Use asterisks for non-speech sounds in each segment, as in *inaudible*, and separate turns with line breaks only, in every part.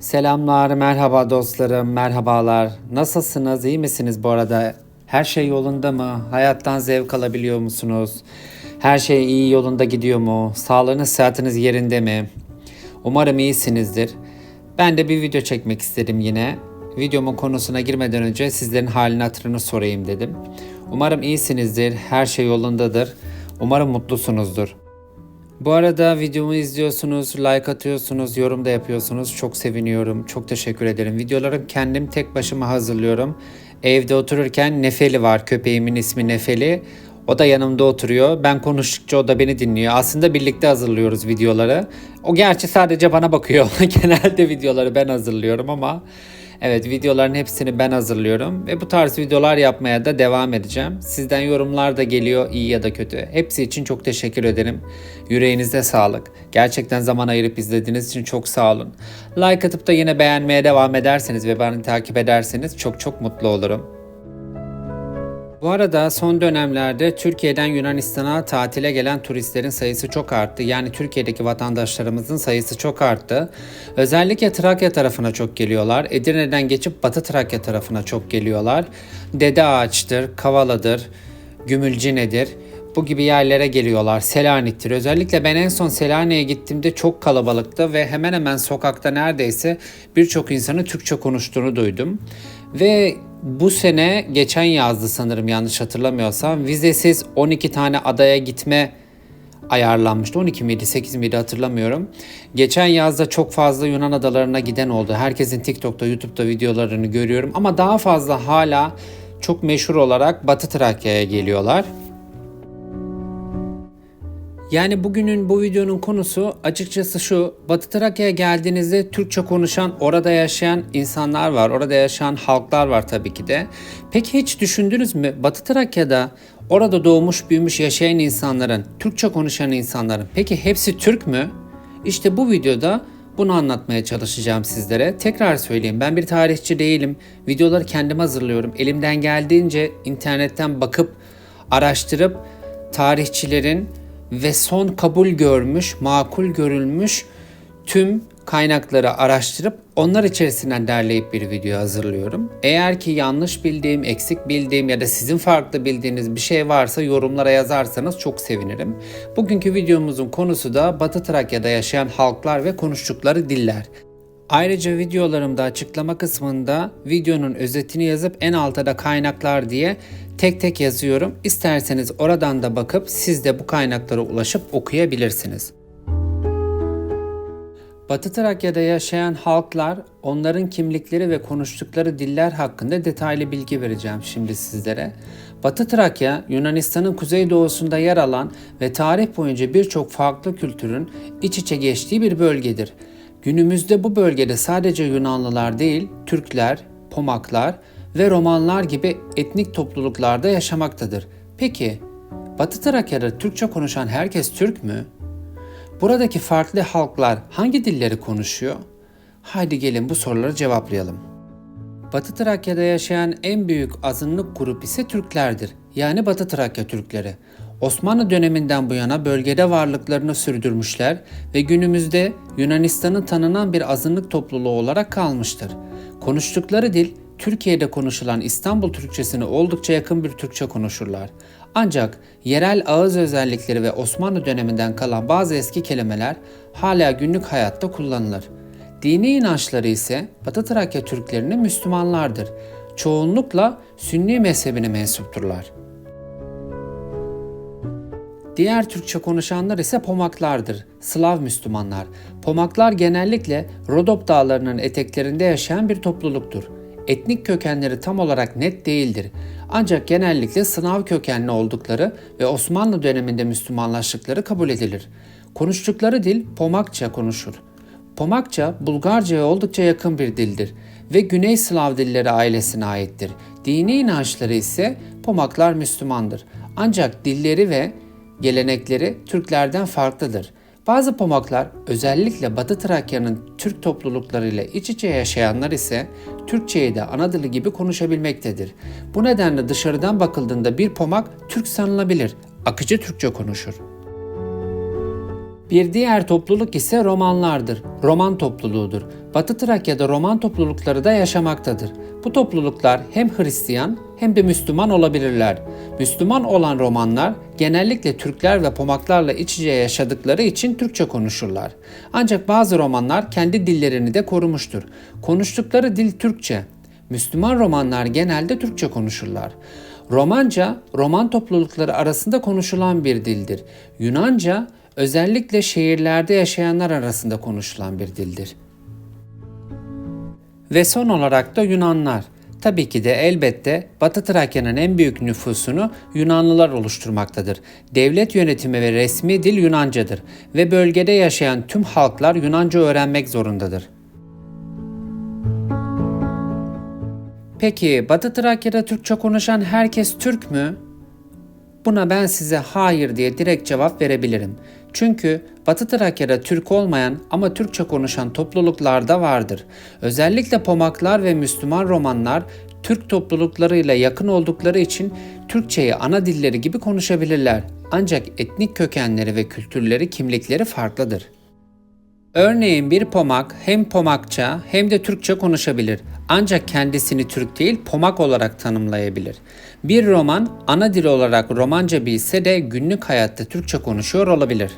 Selamlar, merhaba dostlarım, merhabalar. Nasılsınız, iyi misiniz bu arada? Her şey yolunda mı? Hayattan zevk alabiliyor musunuz? Her şey iyi yolunda gidiyor mu? Sağlığınız, sıhhatiniz yerinde mi? Umarım iyisinizdir. Ben de bir video çekmek istedim yine. Videomun konusuna girmeden önce sizlerin halini hatırını sorayım dedim. Umarım iyisinizdir, her şey yolundadır. Umarım mutlusunuzdur. Bu arada videomu izliyorsunuz, like atıyorsunuz, yorum da yapıyorsunuz. Çok seviniyorum. Çok teşekkür ederim. Videolarım kendim tek başıma hazırlıyorum. Evde otururken Nefeli var. Köpeğimin ismi Nefeli. O da yanımda oturuyor. Ben konuştukça o da beni dinliyor. Aslında birlikte hazırlıyoruz videoları. O gerçi sadece bana bakıyor. *laughs* Genelde videoları ben hazırlıyorum ama Evet videoların hepsini ben hazırlıyorum ve bu tarz videolar yapmaya da devam edeceğim. Sizden yorumlar da geliyor iyi ya da kötü. Hepsi için çok teşekkür ederim. Yüreğinizde sağlık. Gerçekten zaman ayırıp izlediğiniz için çok sağ olun. Like atıp da yine beğenmeye devam ederseniz ve beni takip ederseniz çok çok mutlu olurum. Bu arada son dönemlerde Türkiye'den Yunanistan'a tatile gelen turistlerin sayısı çok arttı. Yani Türkiye'deki vatandaşlarımızın sayısı çok arttı. Özellikle Trakya tarafına çok geliyorlar. Edirne'den geçip Batı Trakya tarafına çok geliyorlar. Dede Ağaç'tır, Kavala'dır, Gümülcine'dir. Bu gibi yerlere geliyorlar. Selanik'tir. Özellikle ben en son Selanik'e gittiğimde çok kalabalıktı ve hemen hemen sokakta neredeyse birçok insanın Türkçe konuştuğunu duydum. Ve bu sene geçen yazdı sanırım yanlış hatırlamıyorsam vizesiz 12 tane adaya gitme ayarlanmıştı. 12 miydi 8 miydi hatırlamıyorum. Geçen yazda çok fazla Yunan adalarına giden oldu. Herkesin TikTok'ta, YouTube'da videolarını görüyorum ama daha fazla hala çok meşhur olarak Batı Trakya'ya geliyorlar. Yani bugünün bu videonun konusu açıkçası şu. Batı Trakya'ya geldiğinizde Türkçe konuşan, orada yaşayan insanlar var. Orada yaşayan halklar var tabii ki de. Peki hiç düşündünüz mü? Batı Trakya'da orada doğmuş, büyümüş, yaşayan insanların, Türkçe konuşan insanların peki hepsi Türk mü? İşte bu videoda bunu anlatmaya çalışacağım sizlere. Tekrar söyleyeyim ben bir tarihçi değilim. Videoları kendim hazırlıyorum. Elimden geldiğince internetten bakıp araştırıp tarihçilerin ve son kabul görmüş, makul görülmüş tüm kaynakları araştırıp onlar içerisinden derleyip bir video hazırlıyorum. Eğer ki yanlış bildiğim, eksik bildiğim ya da sizin farklı bildiğiniz bir şey varsa yorumlara yazarsanız çok sevinirim. Bugünkü videomuzun konusu da Batı Trakya'da yaşayan halklar ve konuştukları diller. Ayrıca videolarımda açıklama kısmında videonun özetini yazıp en altta da kaynaklar diye tek tek yazıyorum. İsterseniz oradan da bakıp siz de bu kaynaklara ulaşıp okuyabilirsiniz. Batı Trakya'da yaşayan halklar, onların kimlikleri ve konuştukları diller hakkında detaylı bilgi vereceğim şimdi sizlere. Batı Trakya, Yunanistan'ın kuzeydoğusunda yer alan ve tarih boyunca birçok farklı kültürün iç içe geçtiği bir bölgedir. Günümüzde bu bölgede sadece Yunanlılar değil, Türkler, Pomaklar ve Romanlar gibi etnik topluluklarda yaşamaktadır. Peki, Batı Trakya'da Türkçe konuşan herkes Türk mü? Buradaki farklı halklar hangi dilleri konuşuyor? Haydi gelin bu soruları cevaplayalım. Batı Trakya'da yaşayan en büyük azınlık grup ise Türklerdir. Yani Batı Trakya Türkleri. Osmanlı döneminden bu yana bölgede varlıklarını sürdürmüşler ve günümüzde Yunanistan'ın tanınan bir azınlık topluluğu olarak kalmıştır. Konuştukları dil Türkiye'de konuşulan İstanbul Türkçesine oldukça yakın bir Türkçe konuşurlar. Ancak yerel ağız özellikleri ve Osmanlı döneminden kalan bazı eski kelimeler hala günlük hayatta kullanılır. Dini inançları ise Batı Trakya Türklerinin Müslümanlardır. Çoğunlukla Sünni mezhebine mensupturlar. Diğer Türkçe konuşanlar ise Pomaklardır, Slav Müslümanlar. Pomaklar genellikle Rodop dağlarının eteklerinde yaşayan bir topluluktur. Etnik kökenleri tam olarak net değildir. Ancak genellikle Sınav kökenli oldukları ve Osmanlı döneminde Müslümanlaştıkları kabul edilir. Konuştukları dil Pomakça konuşur. Pomakça, Bulgarca'ya oldukça yakın bir dildir ve Güney Slav dilleri ailesine aittir. Dini inançları ise Pomaklar Müslümandır. Ancak dilleri ve gelenekleri Türklerden farklıdır. Bazı Pomaklar özellikle Batı Trakya'nın Türk topluluklarıyla iç içe yaşayanlar ise Türkçeyi de ana dili gibi konuşabilmektedir. Bu nedenle dışarıdan bakıldığında bir Pomak Türk sanılabilir, akıcı Türkçe konuşur. Bir diğer topluluk ise romanlardır. Roman topluluğudur. Batı Trakya'da roman toplulukları da yaşamaktadır. Bu topluluklar hem Hristiyan hem de Müslüman olabilirler. Müslüman olan romanlar genellikle Türkler ve Pomaklarla iç içe yaşadıkları için Türkçe konuşurlar. Ancak bazı romanlar kendi dillerini de korumuştur. Konuştukları dil Türkçe. Müslüman romanlar genelde Türkçe konuşurlar. Romanca, roman toplulukları arasında konuşulan bir dildir. Yunanca, özellikle şehirlerde yaşayanlar arasında konuşulan bir dildir. Ve son olarak da Yunanlar. Tabii ki de elbette Batı Trakya'nın en büyük nüfusunu Yunanlılar oluşturmaktadır. Devlet yönetimi ve resmi dil Yunancadır ve bölgede yaşayan tüm halklar Yunanca öğrenmek zorundadır. Peki Batı Trakya'da Türkçe konuşan herkes Türk mü? Buna ben size hayır diye direkt cevap verebilirim. Çünkü Batı Trakya'da Türk olmayan ama Türkçe konuşan topluluklar da vardır. Özellikle Pomaklar ve Müslüman Romanlar Türk topluluklarıyla yakın oldukları için Türkçeyi ana dilleri gibi konuşabilirler. Ancak etnik kökenleri ve kültürleri, kimlikleri farklıdır. Örneğin bir pomak hem pomakça hem de Türkçe konuşabilir. Ancak kendisini Türk değil pomak olarak tanımlayabilir. Bir roman ana dil olarak romanca bilse de günlük hayatta Türkçe konuşuyor olabilir.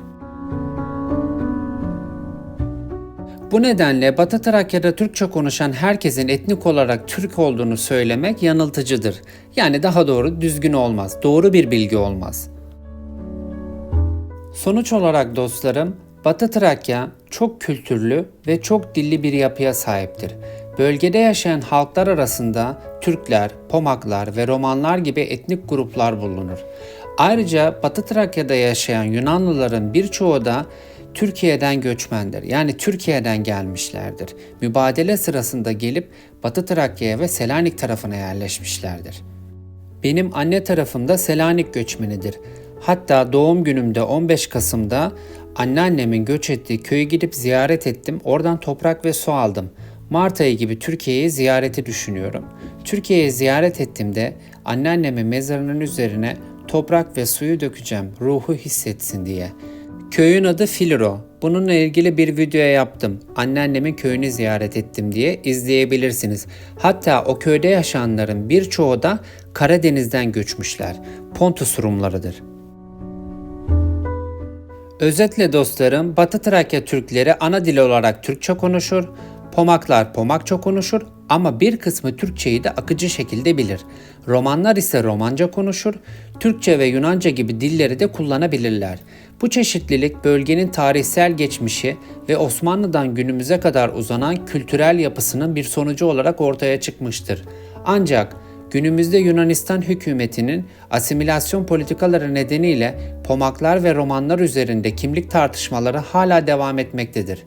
Bu nedenle Batı Trakya'da Türkçe konuşan herkesin etnik olarak Türk olduğunu söylemek yanıltıcıdır. Yani daha doğru düzgün olmaz, doğru bir bilgi olmaz. Sonuç olarak dostlarım, Batı Trakya çok kültürlü ve çok dilli bir yapıya sahiptir. Bölgede yaşayan halklar arasında Türkler, Pomaklar ve Romanlar gibi etnik gruplar bulunur. Ayrıca Batı Trakya'da yaşayan Yunanlıların birçoğu da Türkiye'den göçmendir. Yani Türkiye'den gelmişlerdir. Mübadele sırasında gelip Batı Trakya'ya ve Selanik tarafına yerleşmişlerdir. Benim anne tarafım da Selanik göçmenidir. Hatta doğum günümde 15 Kasım'da anneannemin göç ettiği köyü gidip ziyaret ettim. Oradan toprak ve su aldım. Mart ayı gibi Türkiye'yi ziyareti düşünüyorum. Türkiye'yi ziyaret ettiğimde anneannemin mezarının üzerine toprak ve suyu dökeceğim ruhu hissetsin diye. Köyün adı Filiro. Bununla ilgili bir video yaptım. Anneannemin köyünü ziyaret ettim diye izleyebilirsiniz. Hatta o köyde yaşayanların birçoğu da Karadeniz'den göçmüşler. Pontus Rumlarıdır. Özetle dostlarım, Batı Trakya Türkleri ana dil olarak Türkçe konuşur, Pomaklar Pomakça konuşur ama bir kısmı Türkçeyi de akıcı şekilde bilir. Romanlar ise Romanca konuşur, Türkçe ve Yunanca gibi dilleri de kullanabilirler. Bu çeşitlilik bölgenin tarihsel geçmişi ve Osmanlı'dan günümüze kadar uzanan kültürel yapısının bir sonucu olarak ortaya çıkmıştır. Ancak Günümüzde Yunanistan hükümetinin asimilasyon politikaları nedeniyle Pomaklar ve Romanlar üzerinde kimlik tartışmaları hala devam etmektedir.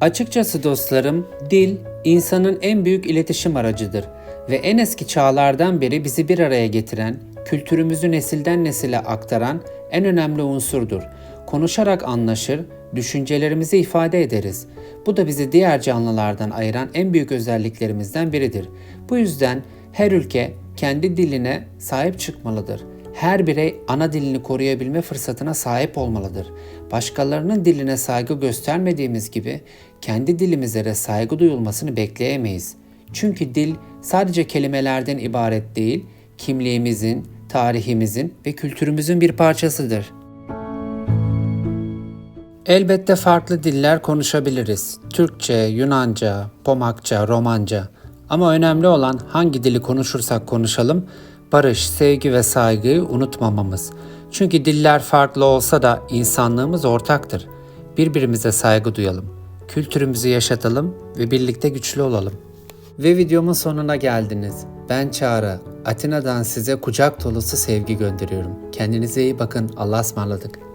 Açıkçası dostlarım, dil insanın en büyük iletişim aracıdır ve en eski çağlardan beri bizi bir araya getiren, kültürümüzü nesilden nesile aktaran en önemli unsurdur. Konuşarak anlaşır, düşüncelerimizi ifade ederiz. Bu da bizi diğer canlılardan ayıran en büyük özelliklerimizden biridir. Bu yüzden her ülke kendi diline sahip çıkmalıdır. Her birey ana dilini koruyabilme fırsatına sahip olmalıdır. Başkalarının diline saygı göstermediğimiz gibi kendi dilimize de saygı duyulmasını bekleyemeyiz. Çünkü dil sadece kelimelerden ibaret değil, kimliğimizin, tarihimizin ve kültürümüzün bir parçasıdır. Elbette farklı diller konuşabiliriz. Türkçe, Yunanca, Pomakça, Romanca. Ama önemli olan hangi dili konuşursak konuşalım, barış, sevgi ve saygıyı unutmamamız. Çünkü diller farklı olsa da insanlığımız ortaktır. Birbirimize saygı duyalım, kültürümüzü yaşatalım ve birlikte güçlü olalım. Ve videomun sonuna geldiniz. Ben Çağrı. Atina'dan size kucak dolusu sevgi gönderiyorum. Kendinize iyi bakın. Allah'a ısmarladık.